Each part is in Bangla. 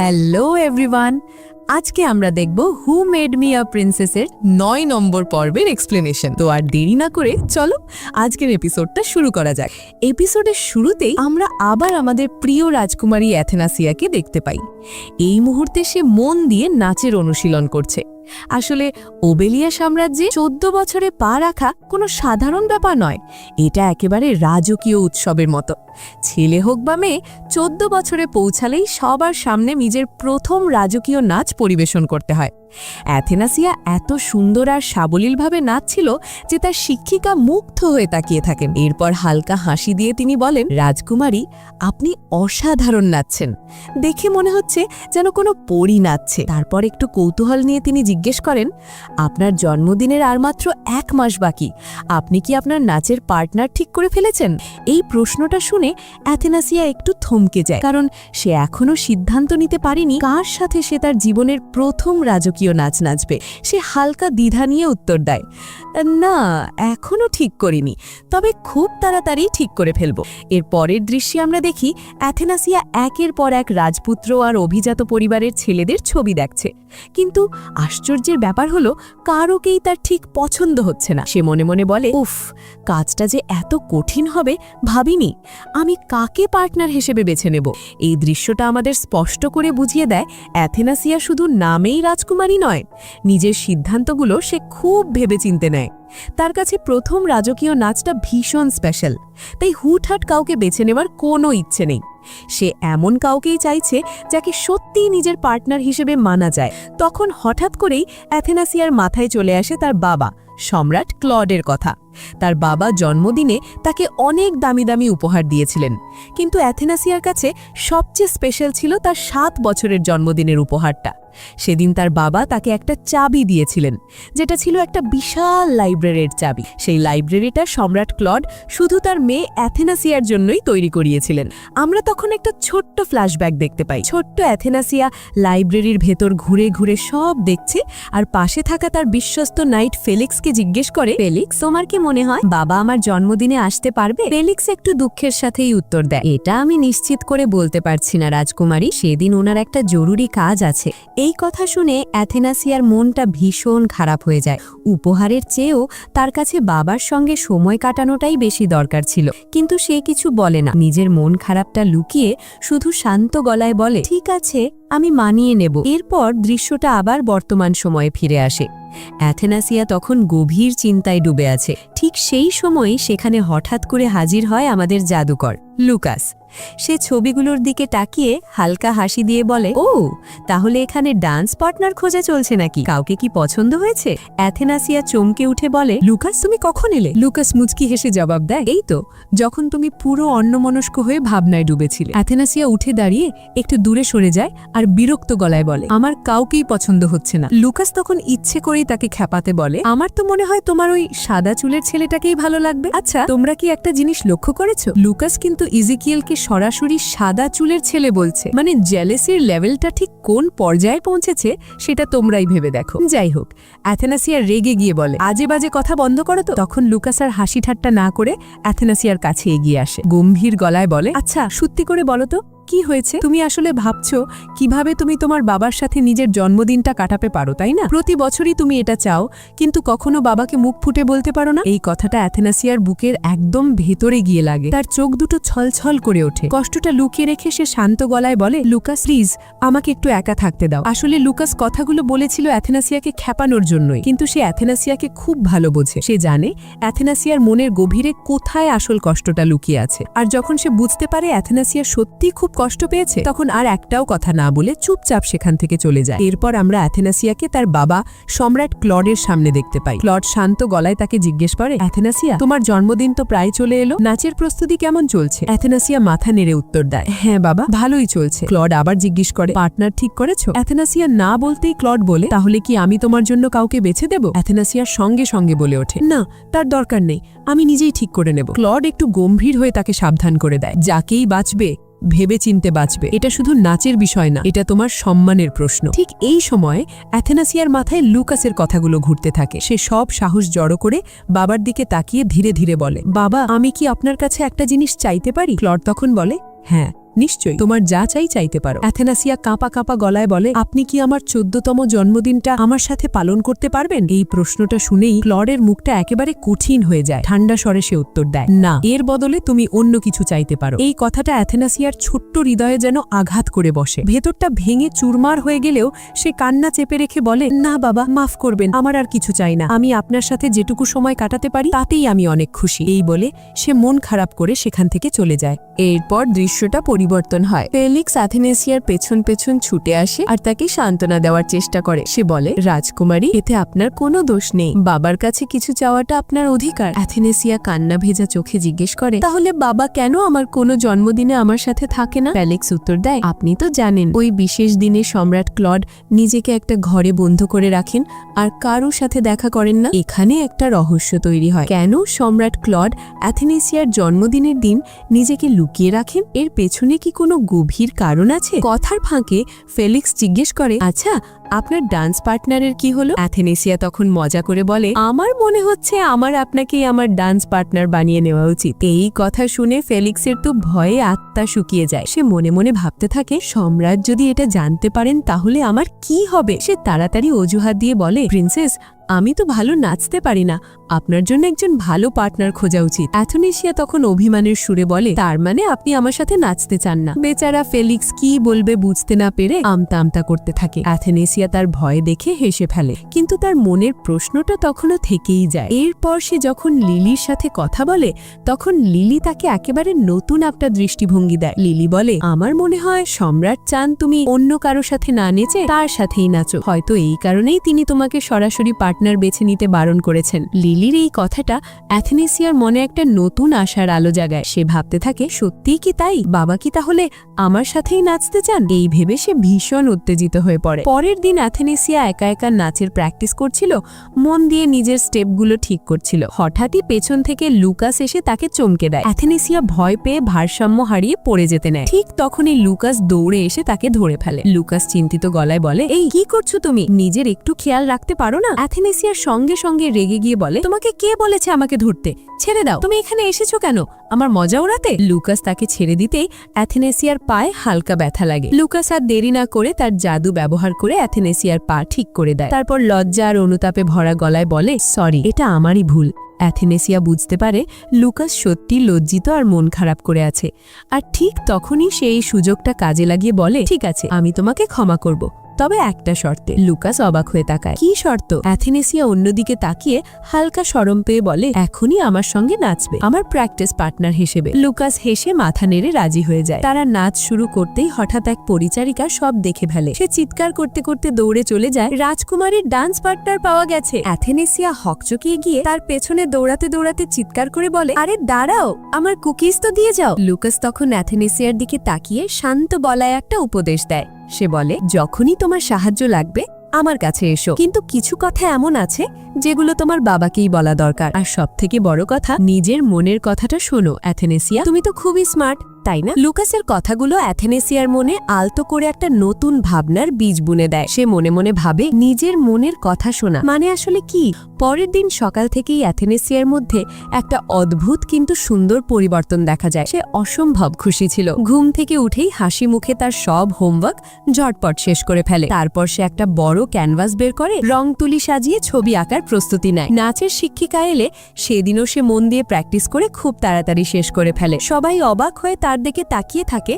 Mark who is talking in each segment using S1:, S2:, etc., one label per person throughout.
S1: হ্যালো এভরিওয়ান আজকে আমরা দেখব হু মেড মি আ প্রিন্সেসের নয় নম্বর পর্বের এক্সপ্লেনেশন তো আর দেরি না করে চলো আজকের এপিসোডটা শুরু করা যাক। এপিসোডের শুরুতেই আমরা আবার আমাদের প্রিয় রাজকুমারী অ্যাথেনাসিয়াকে দেখতে পাই। এই মুহূর্তে সে মন দিয়ে নাচের অনুশীলন করছে। আসলে ওবেলিয়া সাম্রাজ্যে চোদ্দ বছরে পা রাখা কোনো সাধারণ ব্যাপার নয়। এটা একেবারে রাজকীয় উৎসবের মতো। ছেলে হোক বা মেয়ে, চোদ্দ বছরে পৌঁছালেই সবার সামনে নিজের প্রথম রাজকীয় নাচ পরিবেশন করতে হয়। অ্যাথেনাসিয়া এত সুন্দর আর সাবলীলভাবে নাচছিল যে তার শিক্ষিকা মুগ্ধ হয়ে তাকিয়ে থাকেন। এরপর হালকা হাসি দিয়ে তিনি বলেন, রাজকুমারী, আপনি অসাধারণ নাচছেন। দেখে মনে হচ্ছে যেন কোনো পরী নাচছে। তারপর একটু কৌতূহল নিয়ে তিনি জিজ্ঞেস করেন, আপনার জন্মদিনের আর মাত্র এক মাস বাকি, আপনি কি আপনার নাচের পার্টনার ঠিক করে ফেলেছেন? এই প্রশ্নটা শুনে অ্যাথেনাসিয়া একটু থমকে যায়, কারণ সে এখনও সিদ্ধান্ত নিতে পারেনি কার সাথে সে তার জীবনের প্রথম রাজকীয় নাচ নাচবে। সে হালকা দ্বিধা নিয়ে উত্তর দেয়, না, এখনও ঠিক করিনি, তবে খুব তাড়াতাড়ি ঠিক করে ফেলব। এর পরের দৃশ্যে আমরা দেখি অ্যাথেনাসিয়া একের পর এক রাজপুত্র আর অভিজাত পরিবারের ছেলেদের ছবি দেখছে। কিন্তু আশ্চর্যের ব্যাপার হলো, কারোকেই তার ঠিক পছন্দ হচ্ছে না। সে মনে মনে বলে, উফ, কাজটা যে এত কঠিন হবে, ভাবিনি। আমি কাকে পার্টনার হিসেবে বেছে নেব? এই দৃশ্যটা আমাদের স্পষ্ট করে বুঝিয়ে দেয়, অ্যাথেনাসিয়া শুধু নামেই রাজকুমারী নয়, নিজের সিদ্ধান্তগুলো সে খুব ভেবে চিনতে নেয়। তার কাছে প্রথম রাজকীয় নাচটা ভীষণ স্পেশাল তাই হুটহাট কাউকে বেছে নেওয়ার কোনো ইচ্ছে নেই। সে এমন কাউকেই চাইছে যাকে সত্যিই নিজের পার্টনার হিসেবে মানা যায়। তখন হঠাৎ করেই অ্যাথেনাসিয়ার মাথায় চলে আসে তার বাবা, সম্রাট ক্লডের কথা। তার বাবা জন্মদিনে তাকে অনেক দামি দামি উপহার দিয়েছিলেন, কিন্তু অ্যাথেনাসিয়ার কাছে সবচেয়ে স্পেশাল ছিল তার সাত বছরের জন্মদিনের উপহারটা। সেদিন তার বাবা তাকে একটা চাবি দিয়েছিলেন, যেটা ছিল একটা বিশাল লাইব্রেরির চাবি। সেই লাইব্রেরিটা সম্রাট ক্লড শুধু তার মেয়ে অ্যাথেনাসিয়ার জন্যই তৈরি করিয়েছিলেন। আমরা তখন একটা ছোট্ট ফ্ল্যাশব্যাক দেখতে পাই। ছোট্ট অ্যাথেনাসিয়া লাইব্রেরির ভেতর ঘুরে ঘুরে সব দেখছে আর পাশে থাকা তার বিশ্বস্ত নাইট ফেলিক্সকে জিজ্ঞেস করে, ফেলিক্স, তোমার কি মনে হয় বাবা আমার জন্মদিনে আসতে পারবে? ফেলিক্স একটু দুঃখের সাথেই উত্তর দেয়। এটা আমি নিশ্চিত করে বলতে পারছি না রাজকুমারী, সেদিন ওনার একটা জরুরি কাজ আছে। এই কথা শুনে অ্যাথেনাসিয়ার মনটা ভীষণ খারাপ হয়ে যায়। উপহারের চেয়েও তার কাছে বাবার সঙ্গে সময় কাটানোটাই বেশি দরকার ছিল। কিন্তু সে কিছু বলে না। নিজের মন খারাপটা লুকিয়ে শুধু শান্ত গলায় বলে, ঠিক আছে, আমি মানিয়ে নেব। এরপর দৃশ্যটা আবার বর্তমান সময়ে ফিরে আসে। অ্যাথেনাসিয়া তখন গভীর চিন্তায় ডুবে আছে। ঠিক সেই সময় সেখানে হঠাৎ করে হাজির হয় আমাদের জাদুকর। লুকাস, সে ছবিগুলোর দিকে তাকিয়ে হালকা হাসি দিয়ে বলে, ও, তাহলে এখানে ডান্স পার্টনার খোঁজা চলছে নাকি? কাউকে কি পছন্দ হয়েছে? অ্যাথেনাসিয়া চমকে উঠে বলে, লুকাস, তুমি কখন এলে? লুকাস মুচকি হেসে জবাব দেয়, এই তো, যখন তুমি পুরো অন্যমনস্ক হয়ে ভাবনায় ডুবেছিলে। অ্যাথেনাসিয়া উঠে দাঁড়িয়ে একটু দূরে সরে যায় আর বিরক্ত গলায় বলে, আমার কাউকেই পছন্দ হচ্ছে না। লুকাস তখন ইচ্ছে করেই তাকে খ্যাপাতে বলে, আমার তো মনে হয় তোমার ওই সাদা চুলের ছেলেটাকেই ভালো লাগবে। আচ্ছা তোমরা কি একটা জিনিস লক্ষ্য করেছ? লুকাস কিন্তু ইজিকিয়েলকে সরাসরি সাদা চুলের ছেলে বলছে। মানে জেলেসির লেভেলটা ঠিক কোন পর্যায়ে পৌঁছেছে, সেটা তোমরাই ভেবে দেখো। যাই হোক অ্যাথেনাসিয়া রেগে গিয়ে বলে, আজে বাজে কথা বন্ধ করো তো? তখন লুকাসার হাসি ঠাট্টা না করে অ্যাথেনাসিয়ার কাছে এগিয়ে আসে। গম্ভীর গলায় বলে আচ্ছা সত্যি করে বলো তো। কি হয়েছে? তুমি আসলে ভাবছ, কীভাবে তুমি তোমার বাবার সাথে নিজের জন্মদিনটা কাটাতে পারো, তাই না? প্রতি বছরই তুমি এটা চাও, কিন্তু কখনো বাবাকে মুখ ফুটে বলতে পারো না? এই কথাটা অ্যাথেনাসিয়ার বুকের একদম ভেতরে গিয়ে লাগে। তার চোখ দুটো ছলছল করে ওঠে। কষ্টটা লুকিয়ে রেখে সে শান্ত গলায় বলে, লুকাস, প্লিজ, আমাকে একটু একা থাকতে দাও। আসলে লুকাস কথাগুলো বলেছিল অ্যাথেনাসিয়াকে খ্যাপানোর জন্যই, কিন্তু সে অ্যাথেনাসিয়াকে খুব ভালো বোঝে। সে জানে অ্যাথেনাসিয়ার মনের গভীরে কোথায় আসল কষ্টটা লুকিয়ে আছে। আর যখন সে বুঝতে পারে অ্যাথেনাসিয়া সত্যি খুব কষ্ট পেয়েছে, তখন আর একটাও কথা না বলে চুপচাপ সেখান থেকে চলে যায়। এরপর আমরা অ্যাথেনাসিয়াকে তার বাবা সম্রাট ক্লডের সামনে দেখতে পাই। ক্লড শান্ত গলায় তাকে জিজ্ঞেস করে, অ্যাথেনাসিয়া, তোমার জন্মদিন তো প্রায় চলে এলো। নাচের প্রস্তুতি কেমন চলছে? অ্যাথেনাসিয়া মাথা নেড়ে উত্তর দেয় হ্যাঁ বাবা, ভালোই চলছে। ক্লড আবার জিজ্ঞেস করে, পার্টনার ঠিক করেছ? অ্যাথেনাসিয়া না বলতেই ক্লড বলে, তাহলে কি আমি তোমার জন্য কাউকে বেছে দেব? অ্যাথেনাসিয়ার সঙ্গে সঙ্গে বলে ওঠে, না, তার দরকার নেই, আমি নিজেই ঠিক করে নেব। ক্লড একটু গম্ভীর হয়ে তাকে সাবধান করে দেয়, যাকেই বাঁচবে ভেবে চিনতে বাঁচবে। এটা শুধু নাচের বিষয় না, এটা তোমার সম্মানের প্রশ্ন। ঠিক এই সময় অ্যাথেনাসিয়ার মাথায় লুকাসের কথাগুলো ঘুরতে থাকে। সে সব সাহস জড়ো করে বাবার দিকে তাকিয়ে ধীরে ধীরে বলে, বাবা, আমি কি আপনার কাছে একটা জিনিস চাইতে পারি? ক্লড তখন বলে হ্যাঁ। নিশ্চয়ই তোমার যা চাই চাইতে পারো। অ্যাথেনাসিয়া কাঁপা কাঁপা গলায় বলে, আপনি কি আমার চোদ্দতম জন্মদিনটা আমার সাথে পালন করতে পারবেন? এই প্রশ্নটা শুনেই ক্লডের মুখটা একেবারে কঠিন হয়ে যায়। ঠান্ডা স্বরে সে উত্তর দেয়, না, এর বদলে তুমি অন্য কিছু চাইতে পারো। এই কথাটা অ্যাথেনাসিয়ার ছোট্ট হৃদয়ে যেন আঘাত করে বসে। ভেতরটা ভেঙে চুরমার হয়ে গেলেও সে কান্না চেপে রেখে বলে, না বাবা, মাফ করবেন, আমার আর কিছু চাই না। আমি আপনার সাথে যেটুকু সময় কাটাতে পারি, তাতেই আমি অনেক খুশি। এই বলে সে মন খারাপ করে সেখান থেকে চলে যায়। এরপর দৃশ্যটা পরিবর্তন হয়। ফেলিক্স অ্যাথেনেসিয়ার পেছন পেছন ছুটে আসে আর তাকে সান্ত্বনা দেওয়ার চেষ্টা করে। সে বলে, রাজকুমারী, এতে আপনার কোনো দোষ নেই। বাবার কাছে কিছু চাওয়াটা আপনার অধিকার। অ্যাথেনেসিয়া কান্না ভেজা চোখে জিজ্ঞেস করে, তাহলে বাবা কেন আমার কোনো জন্মদিনে আমার সাথে থাকে না? ফেলিক্স উত্তর দেয়, আপনি তো জানেন, ওই বিশেষ দিনে সম্রাট ক্লড নিজেকে একটা ঘরে বন্ধ করে রাখেন আর কারোর সাথে দেখা করেন না। এখানে একটা রহস্য তৈরি হয়। কেন সম্রাট ক্লড অ্যাথেনেসিয়ার জন্মদিনের দিন নিজেকে লুকিয়ে রাখেন? এর পেছনে কি কোনো গভীর কারণ আছে? কথার ফাঁকে ফেলিক্স জিজ্ঞেস করে আচ্ছা আপনার ডান্স পার্টনারের কি হলো? অ্যাথেনেসিয়া তখন মজা করে বলে, আমার মনে হচ্ছে আমার আপনাকেই আমার ডান্স পার্টনার বানিয়ে নেওয়া উচিত। এই কথা শুনে ফেলিক্সের তো ভয়ে আত্মা শুকিয়ে যায়। সে মনে মনে ভাবতে থাকে, সম্রাট যদি এটা জানতে পারেন তাহলে আমার কি হবে? সে তাড়াতাড়ি অজুহাত দিয়ে বলে, প্রিন্সেস, আমি তো ভালো নাচতে পারি না। আপনার জন্য একজন ভালো পার্টনার খোঁজা উচিত। অ্যাথনেসিয়া তখন অভিমানের সুরে বলে, তার মানে আপনি আমার সাথে নাচতে চান না। বেচারা ফেলিক্স কি বলবে বুঝতে না পেরে আমতা আমতা করতে থাকে। অ্যাথেনেসিয়া তার ভয় দেখে হেসে ফেলে। কিন্তু তার মনের প্রশ্নটা তখনও থেকেই যায়। এরপর সে যখন লিলির সাথে কথা বলে, তখন লিলি তাকে একেবারে নতুন একটা দৃষ্টিভঙ্গি দেয়। লিলি বলে, আমার মনে হয় সম্রাট চান তুমি অন্য কারও সাথে না নেচে তার সাথেই নাচো। হয়তো এই কারণেই তিনি তোমাকে সরাসরি পার্টনার বেছে নিতে বারণ করেছেন। লিলির এই কথাটা অ্যাথেনেসিয়ার মনে একটা নতুন আশার আলো জাগায়। সে ভাবতে থাকে, সত্যিই কি তাই? বাবা কি তাহলে আমার সাথেই নাচতে চান? এই ভেবে সে ভীষণ উত্তেজিত হয়ে পড়ে। পরের দিন অ্যাথেনেসিয়া একা একা নাচের প্র্যাকটিস করছিল, মন দিয়ে নিজের স্টেপগুলো ঠিক করছিল। হঠাৎই পেছন থেকে লুকাস এসে তাকে চমকে দেয়। অ্যাথেনেসিয়া ভয় পেয়ে ভারসাম্য হারিয়ে পড়ে যেতে নেয়। ঠিক তখনই লুকাস দৌড়ে এসে তাকে ধরে ফেলে। লুকাস চিন্তিত গলায় বলে, এই, কি করছ তুমি? নিজের একটু খেয়াল রাখতে পারো না? অ্যাথেনেসিয়ার সঙ্গে সঙ্গে রেগে গিয়ে বলে, তোমাকে কে বলেছে আমাকে ধরতে? ছেড়ে দাও। তুমি এখানে এসেছ কেন? আমার মজা ওড়াতে? লুকাস তাকে ছেড়ে দিতেই অ্যাথেনেসিয়ার পায়ে হালকা ব্যথা লাগে। লুকাস আর দেরি না করে তার জাদু ব্যবহার করে অ্যাথেনেসিয়ার পা ঠিক করে দেয়। তারপর লজ্জা আর অনুতাপে ভরা গলায় বলে, সরি, এটা আমারই ভুল। অ্যাথেনেসিয়া বুঝতে পারে লুকাস সত্যি লজ্জিত আর মন খারাপ করে আছে। আর ঠিক তখনই সেই সুযোগটা কাজে লাগিয়ে বলে, ঠিক আছে, আমি তোমাকে ক্ষমা করব। তবে একটা শর্তে। লুকাস অবাক হয়ে তাকায়। কি শর্ত? অ্যাথেনেসিয়া অন্যদিকে তাকিয়ে হালকা সরম পেয়ে বলে, এখনই আমার সঙ্গে নাচবে। আমার প্র্যাকটিস পার্টনার হিসেবে। লুকাস হেসে মাথা নেড়ে রাজি হয়ে যায়। তারা নাচ শুরু করতেই হঠাৎ এক পরিচারিকা সব দেখে ফেলে। সে চিৎকার করতে করতে দৌড়ে চলে যায়। রাজকুমারের ডান্স পার্টনার পাওয়া গেছে। অ্যাথেনেসিয়া হকচকিয়ে গিয়ে তার পেছনে দৌড়াতে দৌড়াতে চিৎকার করে বলে, আরে দাঁড়াও, আমার কুকিজ তো দিয়ে যাও। লুকাস তখন অ্যাথেনেসিয়ার দিকে তাকিয়ে শান্ত বলায় একটা উপদেশ দেয়। সে বলে, যখনই তোমার সাহায্য লাগবে, আমার কাছে এসো। কিন্তু কিছু কথা এমন আছে, যেগুলো তোমার বাবাকেই বলা দরকার। আর সব থেকে বড় কথা, নিজের মনের কথাটা শোনো। অ্যাথেনেসিয়া, তুমি তো খুবই স্মার্ট। তাই না? লুকাসের কথাগুলো অ্যাথেনেসিয়ার মনে আলতো করে একটা নতুন ভাবনার বীজ বুনে দেয়। সে মনে মনে ভাবে, নিজের মনের কথা শোনা। মানে আসলে কি? পরের দিন সকাল থেকেই অ্যাথেনেসিয়ার মধ্যে একটা অদ্ভুত কিন্তু সুন্দর পরিবর্তন দেখা যায়। সে অসম্ভব খুশি ছিল। ঘুম থেকে উঠেই হাসি মুখে তার সব হোমওয়ার্ক ঝটপট শেষ করে ফেলে। তারপর সে একটা বড় ক্যানভাস বের করে, রং তুলি সাজিয়ে ছবি আঁকার প্রস্তুতি নেয়। নাচের শিক্ষিকা এলে সেদিনও সে মন দিয়ে প্র্যাকটিস করে খুব তাড়াতাড়ি শেষ করে ফেলে। সবাই অবাক হয়ে দিকে তাকিয়ে থাকে,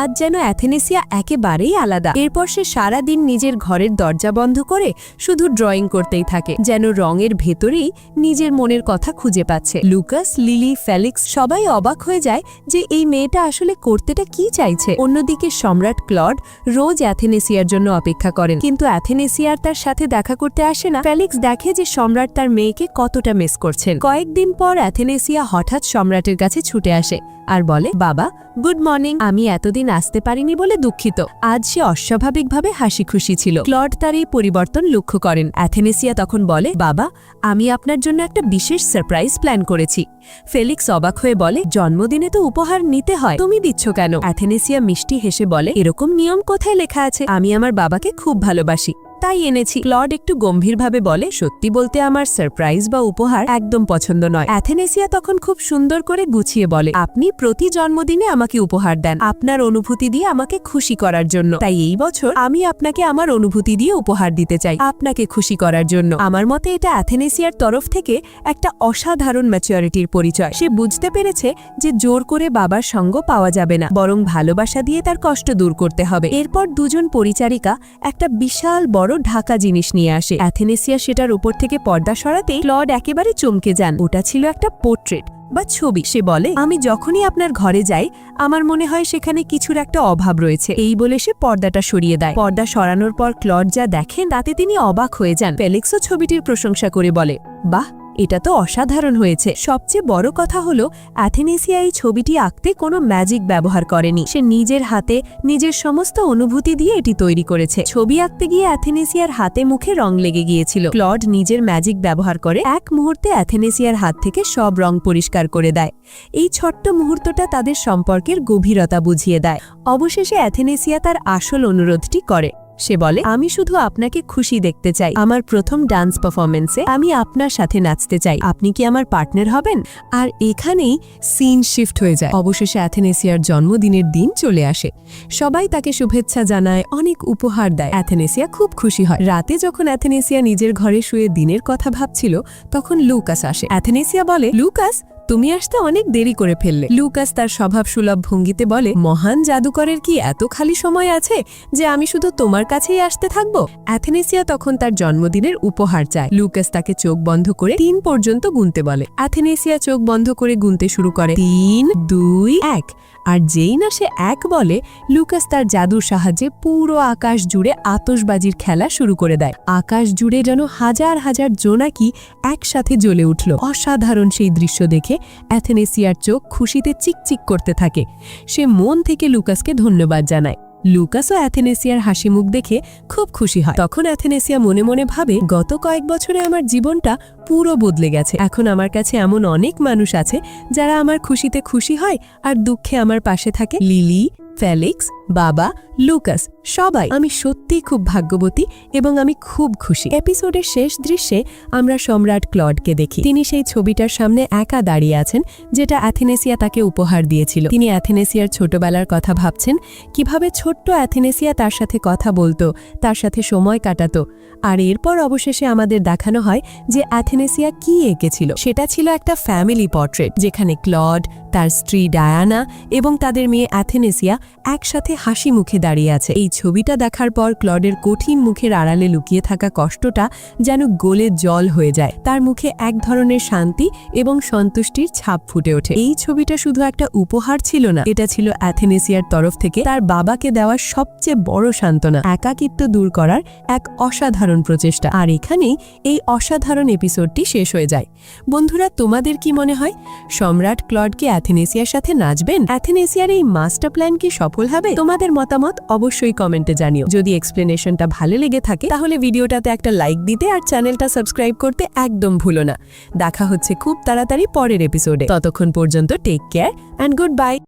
S1: আজ যেন অ্যাথেনেসিয়া একেবারেই আলাদা। এরপর সে সারাদিন নিজের ঘরের দরজা বন্ধ করে শুধু ড্রয়িং করতেই থাকে, যেন রঙের ভেতরেই নিজের মনের কথা খুঁজে পাচ্ছে। লুকাস, লিলি ফেলিক্স সবাই অবাক হয়ে যায় যে এই মেয়েটা আসলে করতেটা কি চাইছে। অন্যদিকে সম্রাট ক্লড রোজ অ্যাথেনেসিয়ার জন্য অপেক্ষা করেন, কিন্তু অ্যাথেনেসিয়ার তার সাথে দেখা করতে আসে না। ফেলিক্স দেখে যে সম্রাট তার মেয়েকে কতটা মিস করছেন। কয়েকদিন পর অ্যাথেনেসিয়া হঠাৎ সম্রাটের কাছে ছুটে আসে আর বলে, বাবা গুড মর্নিং। আমি এতদিন আসতে পারিনি বলে দুঃখিত। আজ সে অস্বাভাবিকভাবে হাসি খুশি ছিল। ক্লড তার এই পরিবর্তন লক্ষ্য করেন। অ্যাথেনেসিয়া তখন বলে, বাবা, আমি আপনার জন্য একটা বিশেষ সারপ্রাইজ প্ল্যান করেছি। ফেলিক্স অবাক হয়ে বলে, জন্মদিনে তো উপহার নিতে হয়। তুমি দিচ্ছ কেন? অ্যাথেনেসিয়া মিষ্টি হেসে বলে, এরকম নিয়ম কোথায় লেখা আছে? আমি আমার বাবাকে খুব ভালোবাসি।
S2: তাই এনেছি। ক্লড একটু গম্ভীরভাবে বলে, সত্যি বলতে আমার সারপ্রাইজ বা উপহার একদম পছন্দ নয়। অ্যাথেনেসিয়া তখন খুব সুন্দর করে গুছিয়ে বলে, আপনি প্রতি জন্মদিনে আমাকে উপহার দেন। আপনার অনুভূতি দিয়ে আমাকে খুশি করার জন্য। তাই এই বছর আমি আপনাকে আমার অনুভূতি দিয়ে উপহার দিতে চাই, আপনাকে খুশি করার জন্য। আমার মতে এটা অ্যাথেনেসিয়ার তরফ থেকে একটা অসাধারণ ম্যাচুরিটির পরিচয়। সে বুঝতে পেরেছে যে জোর করে বাবার সঙ্গ পাওয়া যাবে না, বরং ভালোবাসা দিয়ে তার কষ্ট দূর করতে হবে। এরপর দুজন পরিচারিকা একটা বিশাল বড় ঢাকা জিনিস নিয়ে আসে। অ্যাথেনেসিয়া সেটার উপর থেকে পর্দা সরাতেই ক্লড একেবারে চমকে যান। ওটা ছিল একটা পোর্ট্রেট বা ছবি। সে বলে, আমি যখনই আপনার ঘরে যাই, আমার মনে হয় সেখানে কিছুর একটা অভাব রয়েছে। এই বলে সে পর্দাটা সরিয়ে দেয়। পর্দা সরানোর পর ক্লড যা দেখেন, তাতে তিনি অবাক হয়ে যান। ফেলিক্সও ছবিটির প্রশংসা করে বলে, বাহ এটা তো অসাধারণ হয়েছে। সবচেয়ে বড় কথা হলো, অ্যাথেনেসিয়া এই ছবিটি আঁকতে কোনো ম্যাজিক ব্যবহার করেনি। সে নিজের হাতে, নিজের সমস্ত অনুভূতি দিয়ে এটি তৈরি করেছে। ছবি আঁকতে গিয়ে অ্যাথেনেসিয়ার হাতে মুখে রং লেগে গিয়েছিল। ক্লড নিজের ম্যাজিক ব্যবহার করে এক মুহূর্তে অ্যাথেনেসিয়ার হাত থেকে সব রং পরিষ্কার করে দেয়। এই ছোট্ট মুহূর্তটা তাদের সম্পর্কের গভীরতা বুঝিয়ে দেয়। অবশেষে অ্যাথেনেসিয়া তার আসল অনুরোধটি করে। সে বলে, আমি শুধু আপনাকে খুশি দেখতে চাই। আমার প্রথম ডান্স পারফরমেন্সে আমি আপনার সাথে নাচতে চাই। আপনি কি আমার পার্টনার হবেন?
S1: আর এখানেই সিন শিফট হয়ে যায়। অবশেষে অ্যাথেনেসিয়ার জন্মদিনের দিন চলে আসে। সবাই তাকে শুভেচ্ছা জানায়, অনেক উপহার দেয়। অ্যাথেনেসিয়া খুব খুশি হয়। রাতে যখন অ্যাথেনেসিয়া নিজের ঘরে শুয়ে দিনের কথা ভাবছিল, তখন লুকাস আসে। অ্যাথেনেসিয়া বলে, লুকাস তুমি আসতে অনেক দেরি করে ফেললে। লুকাস তার স্বভাব সুলভ ভঙ্গিতে বলে, মহান জাদুকরের কি এত খালি সময় আছে যে আমি শুধু তোমার কাছেই আসতে থাকব? অ্যাথেনেসিয়া তখন তার জন্মদিনের উপহার চায়। লুকাস তাকে চোখ বন্ধ করে তিন পর্যন্ত গুনতে বলে। অ্যাথেনেসিয়া চোখ বন্ধ করে গুনতে শুরু করে তিন, দুই, এক। আর যেই না সে এক বলে, লুকাস তার জাদুর সাহায্যে পুরো আকাশ জুড়ে আতসবাজির খেলা শুরু করে দেয়। আকাশ জুড়ে যেন হাজার হাজার জোনাকি একসাথে জ্বলে উঠল। অসাধারণ সেই দৃশ্য দেখে অ্যাথেনেসিয়ার চোখ খুশিতে চিকচিক করতে থাকে। সে মন থেকে লুকাসকে ধন্যবাদ জানায়। লুকাসও অ্যাথেনেসিয়ার হাসি মুখ দেখে খুব খুশি হয়। তখন অ্যাথেনেসিয়া মনে মনে ভাবে, গত কয়েক বছরে আমার জীবনটা পুরো বদলে গেছে। এখন আমার কাছে এমন অনেক মানুষ আছে যারা আমার খুশিতে খুশি হয় আর দুঃখে আমার পাশে থাকে। লিলি, ফেলিক্স বাবা, লুকাস, সবাই। আমি সত্যিই খুব ভাগ্যবতী এবং আমি খুব খুশি। এপিসোডের শেষ দৃশ্যে আমরা সম্রাট ক্লডকে দেখি। তিনি সেই ছবিটার সামনে একা দাঁড়িয়ে আছেন, যেটা অ্যাথেনেসিয়া তাকে উপহার দিয়েছিল। তিনি অ্যাথেনেসিয়ার ছোটবেলার কথা ভাবছেন, কীভাবে ছোট্ট অ্যাথেনেসিয়া তার সাথে কথা বলতো, তার সাথে সময় কাটাতো। আর এরপর অবশেষে আমাদের দেখানো হয় যে অ্যাথেনেসিয়া কি এঁকেছিল। সেটা ছিল একটা ফ্যামিলি পোর্ট্রেট যেখানে ক্লড, তার স্ত্রী ডায়ানা এবং তাদের মেয়ে অ্যাথেনেসিয়া একসাথে হাসি মুখে দাঁড়িয়ে আছে। এই ছবিটা দেখার পর ক্লডের কঠিন মুখের আড়ালে লুকিয়ে থাকা কষ্টটা যেন গোলে জল হয়ে যায়। তার মুখে এক ধরনের শান্তি এবং সন্তুষ্টির ছাপ ফুটে ওঠে। এই ছবিটা শুধু একটা উপহার ছিল না, এটা ছিল অ্যাথেনেসিয়ার তরফ থেকে তার বাবাকে দেওয়া সবচেয়ে বড় সান্ত্বনা, একাকিত্ব দূর করার এক অসাধারণ প্রচেষ্টা। আর এখানেই এই অসাধারণ এপিসোডটি শেষ হয়ে যায়। বন্ধুরা, তোমাদের কি মনে হয়? সম্রাট ক্লডকে অ্যাথেনেসিয়ার সাথে নাচবেন? অ্যাথেনেসিয়ার এই মাস্টার প্ল্যান কি সফল হবে? তোমাদের মতামত অবশ্যই কমেন্টে জানিও। যদি এক্সপ্লেনেশনটা ভালো লেগে থাকে, তাহলে ভিডিওটাতে একটা লাইক দিতে আর চ্যানেলটা সাবস্ক্রাইব করতে একদম ভুলো না। দেখা হচ্ছে খুব তাড়াতাড়ি পরের এপিসোডে ততক্ষণ পর্যন্ত take care and good bye